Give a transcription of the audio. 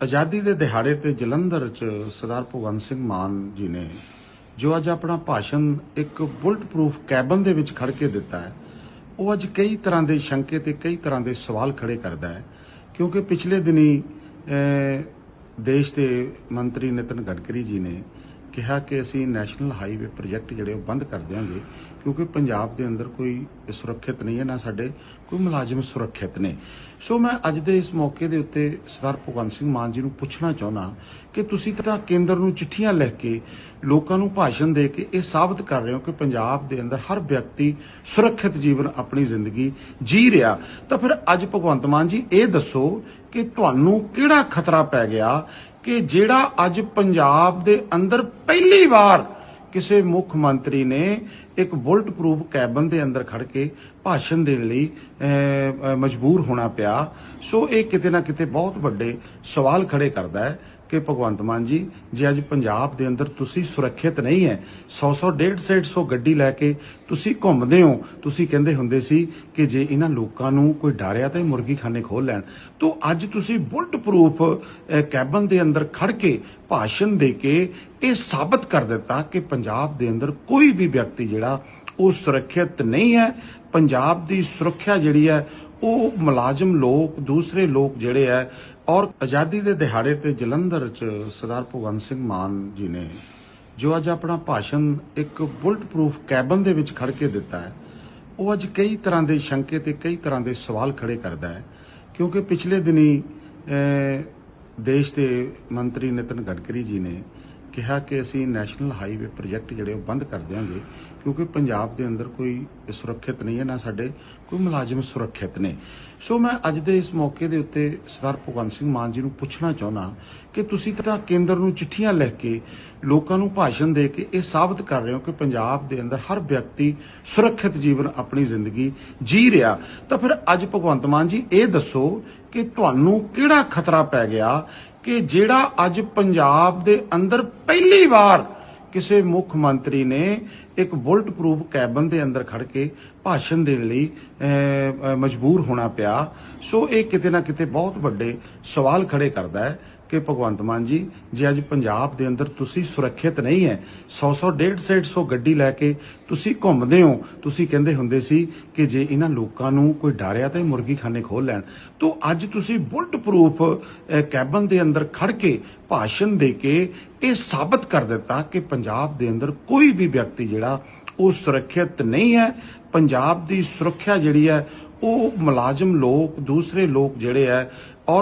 ਆਜ਼ਾਦੀ ਦੇ ਦਿਹਾੜੇ ਤੇ ਜਲੰਧਰ ਚ ਸਰਦਾਰ ਭਗਵੰਤ ਸਿੰਘ ਮਾਨ ਜੀ ਨੇ ਜੋ ਅੱਜ ਆਪਣਾ ਭਾਸ਼ਣ ਇੱਕ ਬੁਲਟ ਪ੍ਰੂਫ ਕੈਬਨ ਦੇ ਵਿੱਚ ਖੜ ਕੇ ਦਿੱਤਾ ਹੈ, ਉਹ ਅੱਜ ਕਈ ਤਰ੍ਹਾਂ ਦੇ ਸ਼ੰਕੇ ਤੇ ਕਈ ਤਰ੍ਹਾਂ ਦੇ ਸਵਾਲ ਖੜੇ ਕਰਦਾ ਹੈ, ਕਿਉਂਕਿ ਪਿਛਲੇ ਦਿਨੀ ਦੇਸ਼ ਦੇ ਮੰਤਰੀ ਨਿਤਨ ਗਡਕਰੀ ਜੀ ਨੇ ਕਿਹਾ ਕਿ ਅਸੀਂ ਨੈਸ਼ਨਲ ਹਾਈਵੇ ਪ੍ਰੋਜੈਕਟ ਜਿਹੜੇ ਉਹ ਬੰਦ ਕਰ ਦਿਆਂਗੇ, ਕਿਉਂਕਿ ਪੰਜਾਬ ਦੇ ਅੰਦਰ ਕੋਈ ਸੁਰੱਖਿਅਤ ਨਹੀਂ ਹੈ, ਨਾ ਸਾਡੇ ਕੋਈ ਮੁਲਾਜ਼ਮ ਸੁਰੱਖਿਅਤ ਨੇ। ਸੋ ਮੈਂ ਅੱਜ ਦੇ ਇਸ ਮੌਕੇ ਦੇ ਉੱਤੇ ਸਰਦਾਰ ਭਗਵੰਤ ਸਿੰਘ ਮਾਨ ਜੀ ਨੂੰ ਪੁੱਛਣਾ ਚਾਹੁੰਦਾ ਕਿ ਤੁਸੀਂ ਤਾਂ ਕੇਂਦਰ ਨੂੰ ਚਿੱਠੀਆਂ ਲਿਖ ਕੇ ਲੋਕਾਂ ਨੂੰ ਭਾਸ਼ਣ ਦੇ ਕੇ ਇਹ ਸਾਬਤ ਕਰ ਰਹੇ ਹੋ ਕਿ ਪੰਜਾਬ ਦੇ ਅੰਦਰ ਹਰ ਵਿਅਕਤੀ ਸੁਰੱਖਿਅਤ ਜੀਵਨ ਆਪਣੀ ਜ਼ਿੰਦਗੀ ਜੀ ਰਿਹਾ। ਤਾਂ ਫਿਰ ਅੱਜ ਭਗਵੰਤ ਮਾਨ ਜੀ, ਇਹ ਦੱਸੋ ਕਿ ਤੁਹਾਨੂੰ ਕਿਹੜਾ ਖਤਰਾ ਪੈ ਗਿਆ ਕਿ ਜਿਹੜਾ ਅੱਜ ਪੰਜਾਬ ਦੇ ਅੰਦਰ ਪਹਿਲੀ ਵਾਰ ਕਿਸੇ ਮੁੱਖ ਮੰਤਰੀ ਨੇ ਇੱਕ ਬੁਲਟ ਪ੍ਰੂਫ ਕੈਬਨ ਦੇ ਅੰਦਰ ਖੜ ਕੇ ਭਾਸ਼ਣ ਦੇਣ ਲਈ ਅਹ, ਮਜਬੂਰ ਹੋਣਾ ਪਿਆ। ਸੋ ਇਹ ਕਿਤੇ ਨਾ ਕਿਤੇ ਬਹੁਤ ਵੱਡੇ ਸਵਾਲ ਖੜੇ ਕਰਦਾ ਹੈ। ਕਿ ਭਗਵੰਤ ਮਾਨ ਜੀ, ਜੇ ਅੱਜ ਪੰਜਾਬ ਦੇ ਅੰਦਰ ਤੁਸੀਂ ਸੁਰੱਖਿਅਤ ਨਹੀਂ ਹੈ 100 100 150 150 ਗੱਡੀ ਲੈ ਕੇ ਤੁਸੀਂ ਘੁੰਮਦੇ ਹੋ, ਤੁਸੀਂ ਕਹਿੰਦੇ ਹੁੰਦੇ ਸੀ ਕਿ ਜੇ ਇਹਨਾਂ ਲੋਕਾਂ ਨੂੰ ਕੋਈ ਡਰਿਆ ਤਾਂ ਇਹ ਮੁਰਗੀ ਖਾਨੇ ਖੋਲ ਲੈਣ। ਤੋਂ ਅੱਜ ਤੁਸੀਂ ਬੁਲਟ ਪ੍ਰੂਫ ਕੈਬਨ ਦੇ ਅੰਦਰ ਖੜ ਕੇ ਭਾਸ਼ਣ ਦੇ ਕੇ ਇਹ ਸਾਬਤ ਕਰ ਦਿੱਤਾ ਕਿ ਪੰਜਾਬ ਦੇ ਅੰਦਰ ਕੋਈ ਵੀ ਵਿਅਕਤੀ ਜਿਹੜਾ ਉਹ ਸੁਰੱਖਿਅਤ ਨਹੀਂ ਹੈ। ਪੰਜਾਬ ਦੀ ਸੁਰੱਖਿਆ ਜਿਹੜੀ ਹੈ, ਉਹ ਮੁਲਾਜ਼ਮ ਲੋਕ, ਦੂਸਰੇ ਲੋਕ ਜਿਹੜੇ ਹੈ, ਔਰ ਆਜ਼ਾਦੀ ਦੇ ਦਿਹਾੜੇ ਤੇ ਜਲੰਧਰ ਚ ਸਰਦਾਰ ਭਗਵੰਤ ਸਿੰਘ ਮਾਨ ਜੀ ਨੇ ਜੋ ਅੱਜ ਆਪਣਾ ਭਾਸ਼ਣ ਇੱਕ ਬੁਲਟ ਪ੍ਰੂਫ ਕੈਬਨ ਦੇ ਵਿੱਚ ਖੜ ਕੇ ਦਿੱਤਾ ਹੈ, ਉਹ ਅੱਜ ਕਈ ਤਰ੍ਹਾਂ ਦੇ ਸ਼ੰਕੇ ਤੇ ਕਈ ਤਰ੍ਹਾਂ ਦੇ ਸਵਾਲ ਖੜੇ ਕਰਦਾ ਹੈ। ਕਿਉਂਕਿ ਪਿਛਲੇ ਦਿਨੀ ਦੇਸ਼ ਦੇ ਮੰਤਰੀ ਨਿਤਨ ਗਡਕਰੀ ਜੀ ਨੇ ਕਿਹਾ ਕਿ ਅਸੀਂ ਨੈਸ਼ਨਲ ਹਾਈਵੇ ਪ੍ਰੋਜੈਕਟ ਜਿਹੜੇ ਉਹ ਬੰਦ ਕਰ ਦਿਆਂਗੇ, ਕਿਉਂਕਿ ਪੰਜਾਬ ਦੇ ਅੰਦਰ ਕੋਈ ਸੁਰੱਖਿਅਤ ਨਹੀਂ ਹੈ, ਨਾ ਸਾਡੇ ਕੋਈ ਮੁਲਾਜ਼ਮ ਸੁਰੱਖਿਅਤ ਨੇ। ਸੋ ਮੈਂ ਅੱਜ ਦੇ ਇਸ ਮੌਕੇ ਦੇ ਉੱਤੇ ਸਰਦਾਰ ਭਗਵੰਤ ਸਿੰਘ ਮਾਨ ਜੀ ਨੂੰ ਪੁੱਛਣਾ ਚਾਹੁੰਦਾ ਕਿ ਤੁਸੀਂ ਤਾਂ ਕੇਂਦਰ ਨੂੰ ਚਿੱਠੀਆਂ ਲਿਖ ਕੇ ਲੋਕਾਂ ਨੂੰ ਭਾਸ਼ਣ ਦੇ ਕੇ ਇਹ ਸਾਬਤ ਕਰ ਰਹੇ ਹੋ ਕਿ ਪੰਜਾਬ ਦੇ ਅੰਦਰ ਹਰ ਵਿਅਕਤੀ ਸੁਰੱਖਿਅਤ ਜੀਵਨ ਆਪਣੀ ਜ਼ਿੰਦਗੀ ਜੀ ਰਿਹਾ। ਤਾਂ ਫਿਰ ਅੱਜ ਭਗਵੰਤ ਮਾਨ ਜੀ ਇਹ ਦੱਸੋ ਕਿ ਤੁਹਾਨੂੰ ਕਿਹੜਾ ਖਤਰਾ ਪੈ ਗਿਆ ਕਿ ਜਿਹੜਾ ਅੱਜ ਪੰਜਾਬ ਦੇ ਅੰਦਰ ਪਹਿਲੀ ਵਾਰ ਕਿਸੇ ਮੁੱਖ ਮੰਤਰੀ ਨੇ ਇੱਕ ਬੁਲਟ ਪ੍ਰੂਫ ਕੈਬਨ ਦੇ ਅੰਦਰ ਖੜ ਕੇ ਭਾਸ਼ਣ ਦੇਣ ਲਈ ਅਹ, ਮਜਬੂਰ ਹੋਣਾ ਪਿਆ। ਸੋ ਇਹ ਕਿਤੇ ਨਾ ਕਿਤੇ ਬਹੁਤ ਵੱਡੇ ਸਵਾਲ ਖੜੇ ਕਰਦਾ ਹੈ। ਕਿ ਭਗਵੰਤ ਮਾਨ ਜੀ, ਜੇ ਅੱਜ ਪੰਜਾਬ ਦੇ ਅੰਦਰ ਤੁਸੀਂ ਸੁਰੱਖਿਅਤ ਨਹੀਂ ਹੈ 100 100 150 150 ਗੱਡੀ ਲੈ ਕੇ ਤੁਸੀਂ ਘੁੰਮਦੇ ਹੋ, ਤੁਸੀਂ ਕਹਿੰਦੇ ਹੁੰਦੇ ਸੀ ਕਿ ਜੇ ਇਹਨਾਂ ਲੋਕਾਂ ਨੂੰ ਕੋਈ ਡਾਰਿਆ ਤਾਂ ਇਹ ਮੁਰਗੀ ਖਾਨੇ ਖੋਲ ਲੈਣ। ਤੋਂ ਅੱਜ ਤੁਸੀਂ ਬੁਲਟ ਪ੍ਰੂਫ ਕੈਬਨ ਦੇ ਅੰਦਰ ਖੜ ਕੇ ਭਾਸ਼ਣ ਦੇ ਕੇ ਇਹ ਸਾਬਤ ਕਰ ਦਿੱਤਾ ਕਿ ਪੰਜਾਬ ਦੇ ਅੰਦਰ ਕੋਈ ਵੀ ਵਿਅਕਤੀ ਜਿਹੜਾ ਉਹ ਸੁਰੱਖਿਅਤ ਨਹੀਂ ਹੈ। ਪੰਜਾਬ ਦੀ ਸੁਰੱਖਿਆ ਜਿਹੜੀ ਹੈ, ਉਹ ਮੁਲਾਜ਼ਮ ਲੋਕ, ਦੂਸਰੇ ਲੋਕ ਜਿਹੜੇ ਹੈ ਔਰ